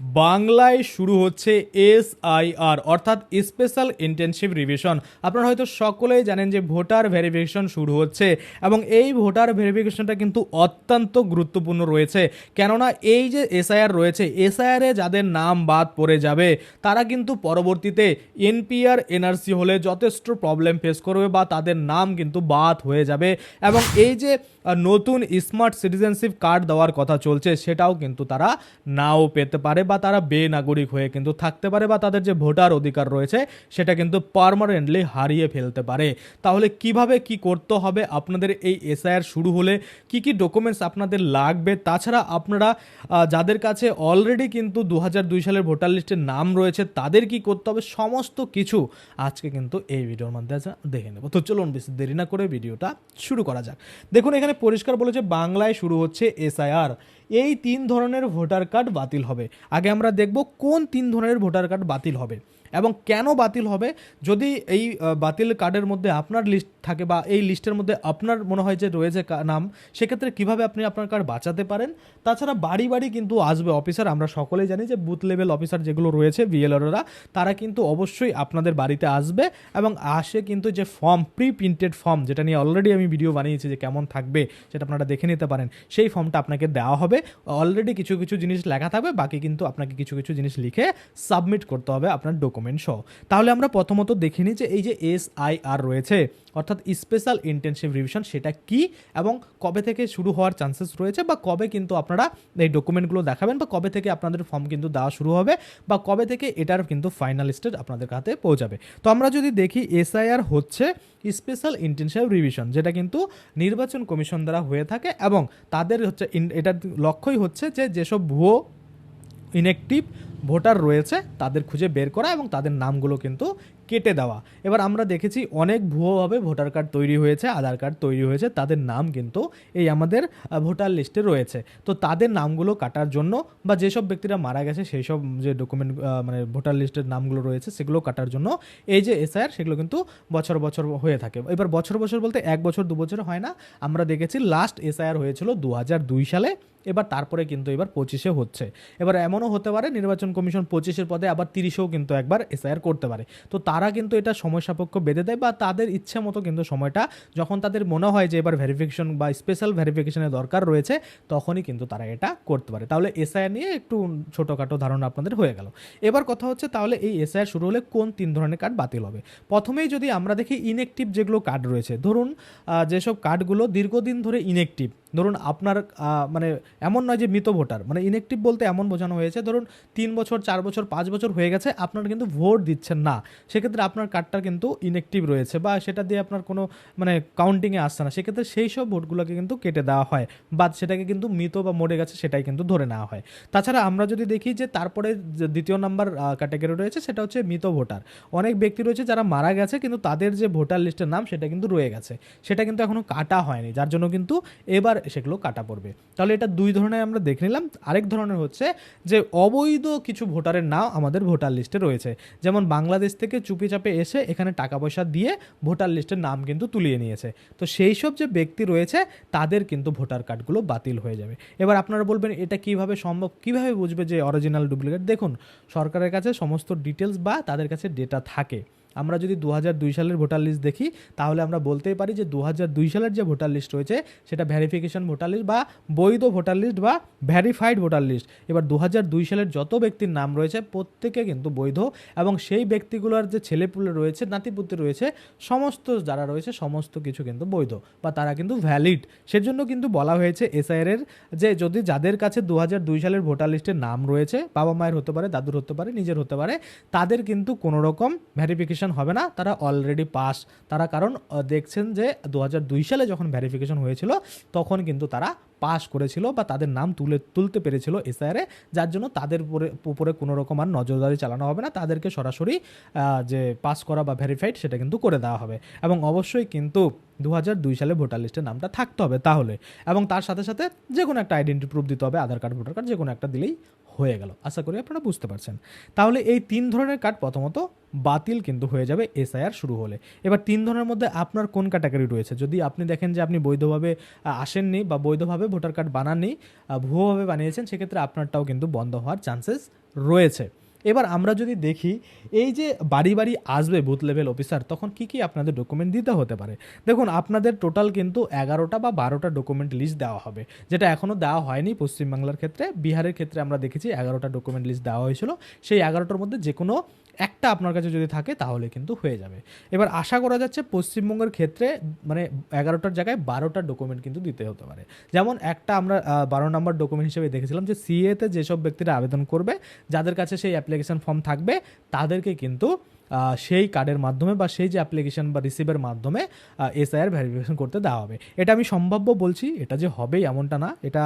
বাংলায় শুরু হচ্ছে এস আর অর্থাৎ স্পেশাল ইন্টেনসিভ রিভিশন। আপনারা হয়তো সকলেই জানেন যে ভোটার ভেরিফিকেশন শুরু হচ্ছে এবং এই ভোটার ভেরিফিকেশনটা কিন্তু অত্যন্ত গুরুত্বপূর্ণ রয়েছে। কেননা এই যে এসআইআর রয়েছে, এসআইআরে যাদের নাম বাদ পড়ে যাবে, তারা কিন্তু পরবর্তীতে এনপিআর, এনআরসি হলে যথেষ্ট প্রবলেম ফেস করবে বা তাদের নাম কিন্তু বাদ হয়ে যাবে এবং এই যে নতুন স্মার্ট সিটিজেনশিপ কার্ড দেওয়ার কথা চলছে, সেটাও কিন্তু তারা নাও পেতে পারে। বা তারা বেনাগরিক হয়ে কিন্তু থাকতে পারে বা তাদের যে ভোটার অধিকার রয়েছে, সেটা কিন্তু পারমানেন্টলি হারিয়ে ফেলতে পারে। তাহলে কীভাবে কি করতে হবে? আপনাদের এই এসআইআর শুরু হলে কি কি ডকুমেন্টস আপনাদের লাগবে? তাছাড়া আপনারা যাদের কাছে অলরেডি কিন্তু দু সালের ভোটার লিস্টের নাম রয়েছে, তাদের কি করতে হবে? সমস্ত কিছু আজকে কিন্তু এই ভিডিওর মধ্যে দেখে নেব। তো চলুন বেশি দেরি না করে ভিডিওটা শুরু করা যাক। দেখুন, এখানে পরিষ্কার বলেছে বাংলায় শুরু হচ্ছে এসআইআর। এই তিন ধরনের ভোটার কার্ড বাতিল হবে। আগে আমরা দেখব কোন তিন ধরনের ভোটার কার্ড বাতিল হবে। এবং কেন বাতিল হবে? যদি এই বাতিল কার্ডের মধ্যে আপনার লিস্ট থাকে বা এই লিস্টের মধ্যে আপনার মনে হয় যে রয়েছে নাম, সেক্ষেত্রে কীভাবে আপনি আপনার কার্ড বাঁচাতে পারেন? তাছাড়া বাড়ি বাড়ি কিন্তু আসবে অফিসার আমরা সকলেই জানি যে বুথ লেভেল অফিসার যেগুলো রয়েছে বিএলআররা তারা কিন্তু অবশ্যই আপনাদের বাড়িতে আসবে এবং আসে কিন্তু যে ফর্ম প্রি প্রিন্টেড ফর্ম যেটা নিয়ে অলরেডি আমি ভিডিও বানিয়েছি যে কেমন থাকবে, সেটা আপনারা দেখে নিতে পারেন। সেই ফর্মটা আপনাকে দেওয়া হবে। অলরেডি কিছু কিছু জিনিস লেখা থাকবে, বাকি কিন্তু আপনাকে কিছু কিছু জিনিস লিখে সাবমিট করতে হবে আপনার ডকুমেন্ট সহ। তাহলে আমরা প্রথমত দেখে নিই যে এই যে এস আই আর রয়েছে, অর্থাৎ স্পেশাল ইন্টেনসিভ রিভিশন সেটা কি এবং কবে থেকে শুরু হওয়ার চান্সেস রয়েছে বা কবে কিন্তু আপনারা এই ডকুমেন্টগুলো দেখাবেন বা কবে থেকে আপনাদের ফর্ম কিন্তু দেওয়া শুরু হবে বা কবে থেকে এটার কিন্তু ফাইনাল স্টেজ আপনাদের কাছে পৌঁছাবে। তো আমরা যদি দেখি এসআইআর হচ্ছে স্পেশাল ইন্টেনসিভ রিভিশন যেটা কিন্তু নির্বাচন কমিশন দ্বারা হয়ে থাকে এবং তাদের হচ্ছে, এটার লক্ষ্যই হচ্ছে যে যেসব ভুয়ো ইনঅ্যাক্টিভ ভোটার রয়েছে, তাদের খুঁজে বের করা এবং তাদের নামগুলো কিন্তু কেটে দেওয়া। এবার আমরা দেখেছি অনেক ভুয়োভাবে ভোটার কার্ড তৈরি হয়েছে, আধার কার্ড তৈরি হয়েছে, তাদের নাম কিন্তু এই আমাদের ভোটার লিস্টে রয়েছে। তো তাদের নামগুলো কাটার জন্য বা যেসব ব্যক্তিরা মারা গেছে সেই সব যে ডকুমেন্ট মানে ভোটার লিস্টের নামগুলো রয়েছে, সেগুলো কাটার জন্য এই যে এসআইআর সেগুলো কিন্তু বছর বছর হয়ে থাকে। এবার বছর বছর বলতে এক বছর, দু বছর হয় না। আমরা দেখেছি লাস্ট এসআইআর হয়েছিল দু সালে। এবার তারপরে কিন্তু এবার পঁচিশে হচ্ছে। এবার এমনও হতে পারে নির্বাচন কমিশন পঁচিশের পদে আবার তিরিশেও কিন্তু একবার এসআইআর করতে পারে। তো তারা কিন্তু এটা সময় সাপেক্ষ বেঁধে দেয় বা তাদের ইচ্ছে মতো কিন্তু সময়টা যখন তাদের মনে হয় যে এবার ভেরিফিকেশন বা স্পেশাল ভেরিফিকেশনের দরকার রয়েছে, তখনই কিন্তু তারা এটা করতে পারে। তাহলে এসআইআর নিয়ে একটু ছোটোখাটো ধারণা আপনাদের হয়ে গেল। এবার কথা হচ্ছে তাহলে এই এসআইআর শুরু হলে কোন তিন ধরনের কার্ড বাতিল হবে? প্রথমেই যদি আমরা দেখি ইনএক্টিভ যেগুলো কার্ড রয়েছে, ধরুন যেসব কার্ডগুলো দীর্ঘদিন ধরে ইনএক্টিভ ধরুন আপনার মানে এমন নয় যে মৃত ভোটার মানে ইনএক্টিভ বলতে এমন বোঝানো হয়েছে, ধরুন তিন বছর, চার বছর, পাঁচ বছর হয়ে গেছে, আপনারা কিন্তু ভোট দিচ্ছেন না। সেক্ষেত্রে আপনার কার্ডটা কিন্তু ইনএক্টিভ রয়েছে বা সেটা দিয়ে আপনার কোনো মানে কাউন্টিংয়ে আসছে না। সেক্ষেত্রে সেই সব ভোটগুলোকে কিন্তু কেটে দেওয়া হয় বা সেটাকে কিন্তু মৃত বা মরে গেছে সেটাই কিন্তু ধরে নেওয়া হয়। তাছাড়া আমরা যদি দেখি যে তারপরে দ্বিতীয় নাম্বার ক্যাটাগরি রয়েছে সেটা হচ্ছে মৃত ভোটার। অনেক ব্যক্তি রয়েছে যারা মারা গেছে কিন্তু তাদের যে ভোটার লিস্টের নাম সেটা কিন্তু রয়ে গেছে। সেটা কিন্তু এখনও কাটা হয়নি, যার জন্য কিন্তু এবার সেগুলো কাটা পড়বে। তাহলে এটা দুই ধরনের আমরা দেখে নিলাম। আরেক ধরনের হচ্ছে যে অবৈধ কিছু ভোটারের নাম আমাদের ভোটার লিস্টে রয়েছে। যেমন বাংলাদেশ থেকে চুপি চাপে এসে এখানে টাকা পয়সা দিয়ে ভোটার লিস্টের নাম কিন্তু তুলিয়ে নিয়েছে। তো সেই সব যে ব্যক্তি রয়েছে, তাদের কিন্তু ভোটার কার্ডগুলো বাতিল হয়ে যাবে। এবার আপনারা বলবেন, এটা কীভাবে সম্ভব? কীভাবে বুঝবে যে অরিজিনাল ডুপ্লিকেট দেখুন, সরকারের কাছে সমস্ত ডিটেলস বা তাদের কাছে ডেটা থাকে। আমরা যদি দু সালের ভোটার লিস্ট দেখি, তাহলে আমরা বলতেই পারি যে দু সালের যে ভোটার লিস্ট রয়েছে, সেটা ভ্যারিফিকেশন ভোটার লিস্ট বা বৈধ ভোটার লিস্ট বা ভ্যারিফাইড ভোটার লিস্ট। এবার দু সালের যত ব্যক্তির নাম রয়েছে, প্রত্যেকে কিন্তু বৈধ এবং সেই ব্যক্তিগুলোর যে ছেলেপুলে রয়েছে, নাতিপুতি রয়েছে, সমস্ত যারা রয়েছে, সমস্ত কিছু কিন্তু বৈধ বা তারা কিন্তু ভ্যালিড সেজন্য কিন্তু বলা হয়েছে এসআইআর এর যে যদি যাদের কাছে দু সালের ভোটার লিস্টের নাম রয়েছে, বাবা মায়ের হতে পারে, দাদুর হতে পারে, নিজের হতে পারে, তাদের কিন্তু কোনো রকম ভ্যারিফিকেশন হবে না, তারা অলরেডি পাস তারা কারণ দেখছেন যে দু সালে যখন ভ্যারিফিকেশন হয়েছিল, তখন কিন্তু তারা পাস করেছিল বা তাদের নাম তুলে, তুলতে পেরেছিল এসআইআরে যার জন্য তাদের উপরে উপরে কোনো রকম আর নজরদারি চালানো হবে না। তাদেরকে সরাসরি যে পাস করা বা ভেরিফাইড সেটা কিন্তু করে দেওয়া হবে। এবং অবশ্যই কিন্তু দু দুই সালে ভোটার লিস্টের নামটা থাকতে হবে তাহলে। এবং তার সাথে সাথে যে কোনো একটা আইডেন্টি প্রুফ দিতে হবে, আধার কার্ড ভোটার কার্ড যে কোনো একটা দিলেই হয়ে গেল। আশা করি আপনারা বুঝতে পারছেন। তাহলে এই তিন ধরনের কার্ড প্রথমত বাতিল কিন্তু হয়ে যাবে এসআইআর শুরু হলে। এবার তিন ধরনের মধ্যে আপনার কোন ক্যাটাগরি রয়েছে? যদি আপনি দেখেন যে আপনি বৈধভাবে আসেননি বা বৈধভাবে ভোটার কার্ড বানাননি ভুয়োভাবে বানিয়েছেন, সেক্ষেত্রে আপনারটাও কিন্তু বন্ধ হওয়ার চান্সেস রয়েছে। এবার আমরা যদি দেখি, এই যে বাড়ি বাড়ি আসবে বুথ লেভেল অফিসার, তখন কি কি আপনাদের ডকুমেন্ট দিতে হতে পারে? দেখুন, আপনাদের টোটাল কিন্তু এগারোটা বা বারোটা ডকুমেন্ট লিস্ট দেওয়া হবে, যেটা এখনও দেওয়া হয়নি পশ্চিমবাংলার ক্ষেত্রে। বিহারের ক্ষেত্রে আমরা দেখেছি এগারোটা ডকুমেন্ট লিস্ট দেওয়া হয়েছিল। সেই এগারোটার মধ্যে যে কোনো একটা আপনার কাছে যদি থাকে তাহলে কিন্তু হয়ে যাবে। এবার আশা করা যাচ্ছে পশ্চিমবঙ্গের ক্ষেত্রে মানে এগারোটার জায়গায় বারোটা ডকুমেন্ট কিন্তু দিতে হতে পারে। যেমন একটা আমরা বারো নম্বর ডকুমেন্ট হিসেবে দেখেছিলাম যে সিএতে যেসব ব্যক্তিরা আবেদন করবে, যাদের কাছে সেই অ্যাপ্লিকেশন ফর্ম থাকবে, তাদেরকে কিন্তু সেই কার্ডের মাধ্যমে বা সেই যে অ্যাপ্লিকেশন বা রিসিভের মাধ্যমে এসআইআর ভেরিফিকেশন করতে দেওয়া হবে। এটা আমি সম্ভাব্য বলছি, এটা যে হবে এমনটা না। এটা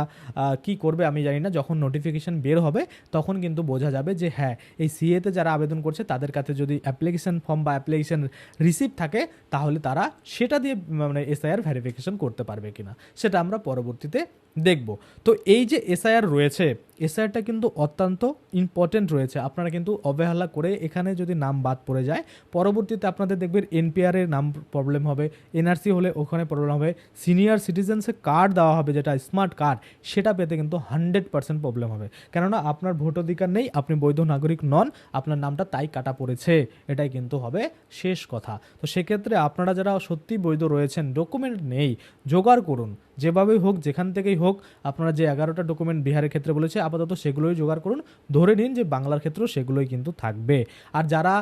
কি করবে আমি জানি না। যখন নোটিফিকেশন বের হবে, তখন কিন্তু বোঝা যাবে যে হ্যাঁ এই সিএতে যারা আবেদন করছে, তাদের কাছে যদি অ্যাপ্লিকেশন ফর্ম বা অ্যাপ্লিকেশন রিসিভ থাকে, তাহলে তারা সেটা দিয়ে মানে এসআইআর ভেরিফিকেশন করতে পারবে কিনা। সেটা আমরা পরবর্তীতে দেখব। তো এই যে এসআইআর রয়েছে, এসআইআরটা কিন্তু অত্যন্ত ইম্পর্টেন্ট রয়েছে। আপনারা কিন্তু অবহেলা করে এখানে যদি নাম বাদ পড়ে যায়, পরবর্তীতে আপনাদের দেখবেন এনপিআর এর নাম প্রবলেম হবে এনআরসি হলে ওখানে প্রবলেম হবে সিনিয়র সিটিজেন্সের কার্ড দেওয়া হবে, যেটা স্মার্ট কার্ড সেটা পেতে কিন্তু হান্ড্রেড পার্সেন্ট প্রবলেম হবে। কেননা আপনার ভোটাধিকার নেই, আপনি বৈধ নাগরিক নন, আপনার নামটা তাই কাটা পড়েছে, এটাই কিন্তু হবে শেষ কথা। তো সেক্ষেত্রে আপনারা যারা সত্যি বৈধ রয়েছেন ডকুমেন্ট নেই, জোগাড় করুন, যেভাবেই হোক, যেখান থেকেই হোক, আপনারা যে এগারোটা ডকুমেন্ট বিহারের ক্ষেত্রে বলেছে, আপাতত সেগুলোই জোগাড় করুন। ধরে নিন যে বাংলার ক্ষেত্রেও সেগুলোই কিন্তু থাকবে। আর যারা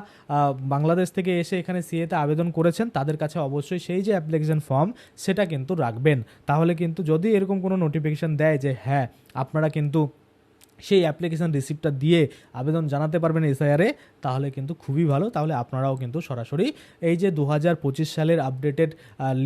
বাংলাদেশ থেকে এসে এখানে সিএতে আবেদন করেছেন, তাদের কাছে অবশ্যই সেই যে অ্যাপ্লিকেশন ফর্ম সেটা কিন্তু রাখবেন। তাহলে কিন্তু যদি এরকম কোনো নোটিফিকেশন দেয় যে হ্যাঁ আপনারা কিন্তু সেই অ্যাপ্লিকেশান রিসিপ্টটা দিয়ে আবেদন জানাতে পারবেন এসআইআরে তাহলে কিন্তু খুবই ভালো। তাহলে আপনারাও কিন্তু সরাসরি এই যে দু হাজার পঁচিশ সালের আপডেটেড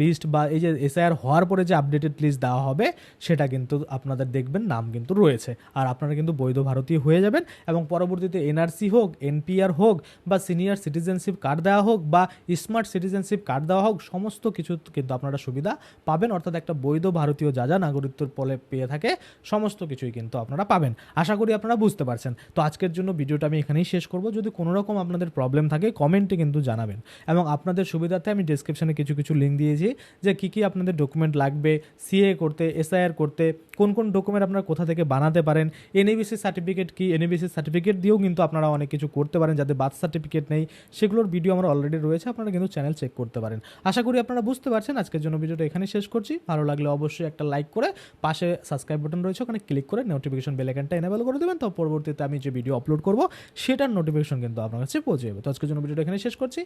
লিস্ট বা এই যে এসআইআর হওয়ার পরে যে আপডেটেড লিস্ট দেওয়া হবে, সেটা কিন্তু আপনাদের দেখবেন নাম কিন্তু রয়েছে। আর আপনারা কিন্তু বৈধ ভারতীয় হয়ে যাবেন এবং পরবর্তীতে এনআরসি হোক এনপিআর হোক বা সিনিয়র সিটিজেনশিপ কার্ড দেওয়া হোক বা স্মার্ট সিটিজেনশিপ কার্ড দেওয়া হোক, সমস্ত কিছু কিন্তু আপনারা সুবিধা পাবেন। অর্থাৎ একটা বৈধ ভারতীয় যা যা নাগরিকত্বর ফলে পেয়ে থাকে, সমস্ত কিছুই কিন্তু আপনারা পাবেন। আশা করি আপনারা বুঝতে পারছেন। তো আজকের জন্য ভিডিওটা আমি এখানেই শেষ করব। যদি কোনো রকম আপনাদের প্রবলেম থাকে কমেন্টে কিন্তু জানাবেন। এবং আপনাদের সুবিধার্থে আমি ডিসক্রিপশনে কিছু কিছু লিঙ্ক দিয়েছি যে কী কী আপনাদের ডকুমেন্ট লাগবে সিএ করতে এসআইআর করতে, কোন কোন ডকুমেন্ট আপনারা কোথা থেকে বানাতে পারেন এনএবিসি সার্টিফিকেট কি এনএবিসি সার্টিফিকেট দিয়েও কিন্তু আপনারা অনেক কিছু করতে পারেন, যাদের বার্থ সার্টিফিকেট নেই, সেগুলোর ভিডিও আমার অলরেডি রয়েছে, আপনারা কিন্তু চ্যানেল চেক করতে পারেন। আশা করি আপনারা বুঝতে পারছেন, আজকের জন্য ভিডিওটা এখানে শেষ করছি। ভালো লাগলে অবশ্যই একটা লাইক করে পাশে সাবস্ক্রাইব বাটন রয়েছে, ওখানে ক্লিক করে নোটিফিকেশন বেল আইকনটা এনেবল করে দেবেন তো পরবর্তীতে আমি যে ভিডিও আপলোড করব, সেটার নোটিফিকেশন কিন্তু আপনার কাছে পৌঁছে যাবে। তো আজকের জন্য ভিডিওটা এখানে শেষ করছি।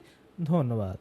ধন্যবাদ।